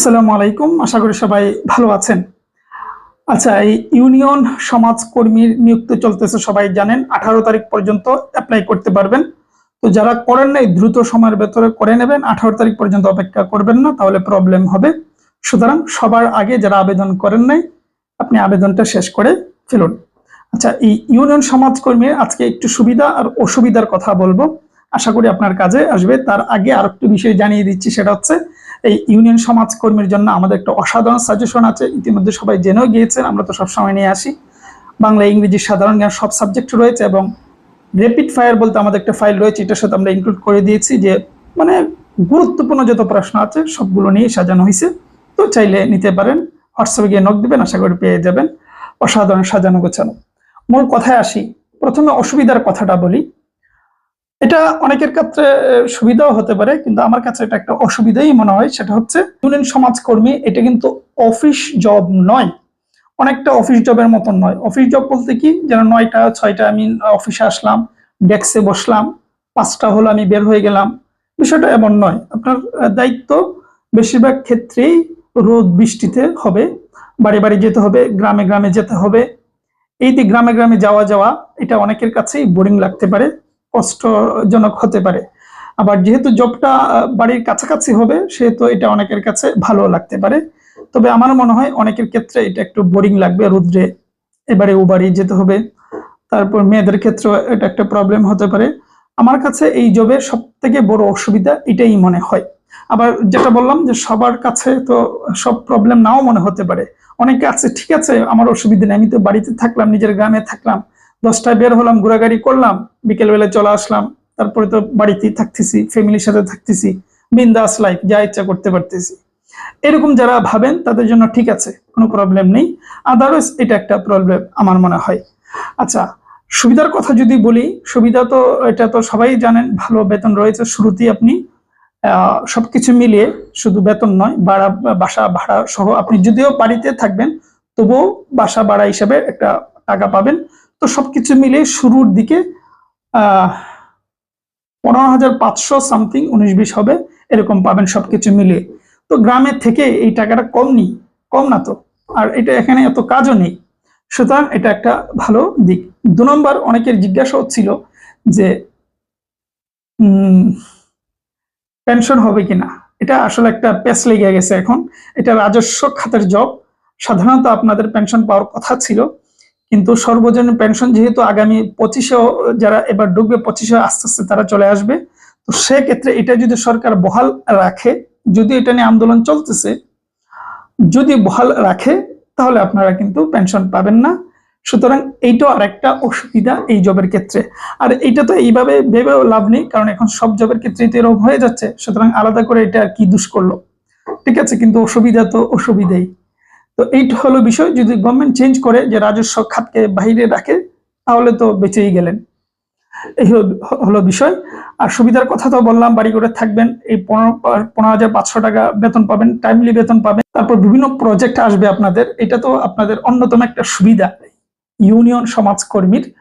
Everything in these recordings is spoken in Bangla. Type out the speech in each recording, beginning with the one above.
আসসালামু আলাইকুম। আশা করি সবাই ভালো আছেন। আচ্ছা এই ইউনিয়ন সমাজ কর্মীর নিযুক্ত চলতেছে, সবাই জানেন। আঠারো তারিখ পর্যন্ত অ্যাপ্লাই করতে পারবেন। তো যারা করেন নাই, দ্রুত সময়ের ভেতরে করে নেবেন। আঠারো তারিখ পর্যন্ত অপেক্ষা করবেন না, তাহলে প্রবলেম হবে। সুতরাং সবার আগে যারা আবেদন করেন নাই, আপনি আবেদনটা শেষ করে ফেলুন। আচ্ছা এই ইউনিয়ন সমাজ কর্মীর আজকে একটু সুবিধা আর অসুবিধার কথা বলব। আশা করি আপনার কাজে আসবে। তার আগে আর একটু বিষয় জানিয়ে দিচ্ছি, সেটা হচ্ছে এই ইউনিয়ন সমাজ কর্মীর জন্য আমাদের একটা অসাধারণ সাজেশন আছে। ইতিমধ্যে সবাই জেনেও গিয়েছেন, আমরা তো সবসময় নিয়ে আসি। বাংলা, ইংরেজি সাধারণ জ্ঞান সব সাবজেক্ট রয়েছে এবং রেপিড ফায়ার বলতে আমাদের একটা ফাইল রয়েছে, এটার সাথে আমরা ইনক্লুড করে দিয়েছি যে মানে গুরুত্বপূর্ণ যত প্রশ্ন আছে, সবগুলো নিয়ে সাজানো হয়েছে। তো চাইলে নিতে পারেন হোয়াটসঅ্যাপে গিয়ে নক দেবেন, আশা করি পেয়ে যাবেন। অসাধারণ সাজানো গোছানো। মূল কথায় আসি, প্রথমে অসুবিধার কথাটা বলি। এটা অনেকের ক্ষেত্রে সুবিধাও হতে পারে, কিন্তু আমার কাছে এটা একটা অসুবিধাই মনে হয়, সেটা হচ্ছে ইউনিয়ন সমাজকর্মী, এটা কিন্তু অফিস জব নয়। অনেকটা অফিস জবের মতন নয়। অফিস জব বলতে কি, যেন নয়টা ছয়টা আমি অফিসে আসলাম, ডেস্কে বসলাম, পাঁচটা হলো আমি বের হয়ে গেলাম। বিষয়টা এমন নয়। আপনার দায়িত্ব বেশিরভাগ ক্ষেত্রেই রোদ বৃষ্টিতে হবে, বাড়ি বাড়ি যেতে হবে, গ্রামে গ্রামে যেতে হবে। এই যে গ্রামে গ্রামে যাওয়া যাওয়া, এটা অনেকের কাছেই বোরিং লাগতে পারে। কষ্টজনক হতে পারে। আবার যেহেতু জবটা বাড়ির কাছাকাছি হবে, সেহেতু এটা অনেকের কাছে ভালো লাগতে পারে। তবে আমার মনে হয় অনেকের ক্ষেত্রে এটা একটু বোরিং লাগবে। রুদ্রে এবারে ও বাড়ি যেতে হবে। তারপর মেয়েদের ক্ষেত্রে এটা একটা প্রবলেম হতে পারে। আমার কাছে এই জবের সব থেকে বড় অসুবিধা এটাই মনে হয়। আবার যেটা বললাম যে সবার কাছে তো সব প্রবলেম নাও মনে হতে পারে। অনেকে আছে, ঠিক আছে, আমার অসুবিধা নেই, আমি তো বাড়িতে থাকলাম, নিজের গ্রামে থাকলাম। দশটায় বের হলাম, ঘোরাঘুরি করলাম, বিকেলবেলা চলে আসলাম। তারপরে তো বাড়িতেই থাকতেছি ফ্যামিলির সাথে থাকতেছি, বিন্দাস লাইফ যা ইচ্ছা করতে পারতেছি। এরকম যারা ভাবেন, তাদের জন্য ঠিক আছে, কোনো প্রবলেম নেই। আদারওয়াইজ এটা একটা প্রবলেম আমার মনে হয়। আচ্ছা সুবিধার কথা যদি বলি, সুবিধা তো, এটা তো সবাই জানেন, ভালো বেতন রয়েছে শুরুতেই আপনি। সবকিছু মিলিয়ে শুধু বেতন নয়, ভাড়া, বাসা ভাড়া সহ আপনি যদিও বাড়িতে থাকবেন, তবুও বাসা ভাড়া হিসাবে একটা টাকা পাবেন। তো সবকিছু মিলিয়ে শুরুর দিকে, আহ, পনেরো হাজার পাঁচশো সামথিং উনিশ বিশ হবে, এরকম পাবেন সবকিছু মিলিয়ে তো গ্রামের থেকে এই টাকাটা কম নেই কম না তো। আর এটা এখানে এত কাজও নেই। সুতরাং এটা একটা ভালো দিক। দু নম্বর অনেকের জিজ্ঞাসা হচ্ছিল যে পেনশন হবে কিনা। এটা আসলে একটা পেস লেগে গেছে এখন। এটা রাজস্ব খাতের জব সাধারণত আপনাদের পেনশন পাওয়ার কথা ছিল। কিন্তু সর্বজনীন পেনশন যেহেতু আগামী পঁচিশেও যারা এবার ঢুকবে পঁচিশে আস্তে আস্তে তারা চলে আসবে। তো সেক্ষেত্রে এটা যদি সরকার বহাল রাখে, যদি এটা নিয়ে আন্দোলন চলতেছে, যদি বহাল রাখে, তাহলে আপনারা কিন্তু পেনশন পাবেন না। সুতরাং এইটাও আরেকটা অসুবিধা এই জবের ক্ষেত্রে। আর এটা তো এইভাবে ভেবেও লাভ নেই, কারণ এখন সব জবের ক্ষেত্রে তো এরকম হয়ে যাচ্ছে। সুতরাং আলাদা করে এটা কি দুষ করল? ঠিক আছে, কিন্তু অসুবিধা তো অসুবিধাই। তো এইটা হলো বিষয়। যদি গভর্নমেন্ট চেঞ্জ করে যে রাজস্ব খাতকে বাইরে রাখে, তাহলে তো বেঁচেই গেলেন। এই হলো- বিষয়। আর সুবিধার কথা তো বললাম বাড়ি করে থাকবেন, এই পনেরো পনেরো হাজার পাঁচশো টাকা বেতন পাবেন টাইমলি বেতন পাবেন। তারপর বিভিন্ন প্রজেক্ট আসবে আপনাদের। এটা তো আপনাদের অন্যতম একটা সুবিধা। ইউনিয়ন সমাজকর্মীর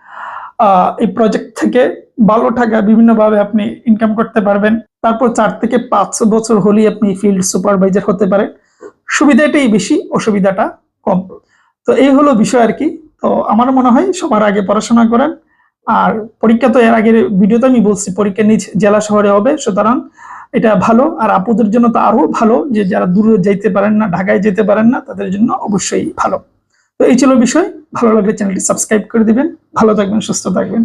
এই প্রজেক্ট থেকে ভালো টাকা বিভিন্নভাবে আপনি ইনকাম করতে পারবেন। তারপর চার থেকে পাঁচ বছর হলেই আপনি ফিল্ড সুপারভাইজার হতে পারেন। সুবিধাটাই বেশি, অসুবিধাটা কম। তো এই হলো বিষয় আর কি। তো আমার মনে হয় সবার আগে পড়াশোনা করেন। আর পরীক্ষা তো এর আগের ভিডিওতে আমি বলছি, পরীক্ষা নিজ জেলা শহরে হবে, সুতরাং এটা ভালো। আর আপুদের জন্য তো আরও ভালো যে যারা দূরে যাইতে পারেন না, ঢাকায় যেতে পারেন না, তাদের জন্য অবশ্যই ভালো। তো এই ছিল বিষয়। ভালো লাগলে চ্যানেলটি সাবস্ক্রাইব করে দিবেন। ভালো থাকবেন, সুস্থ থাকবেন।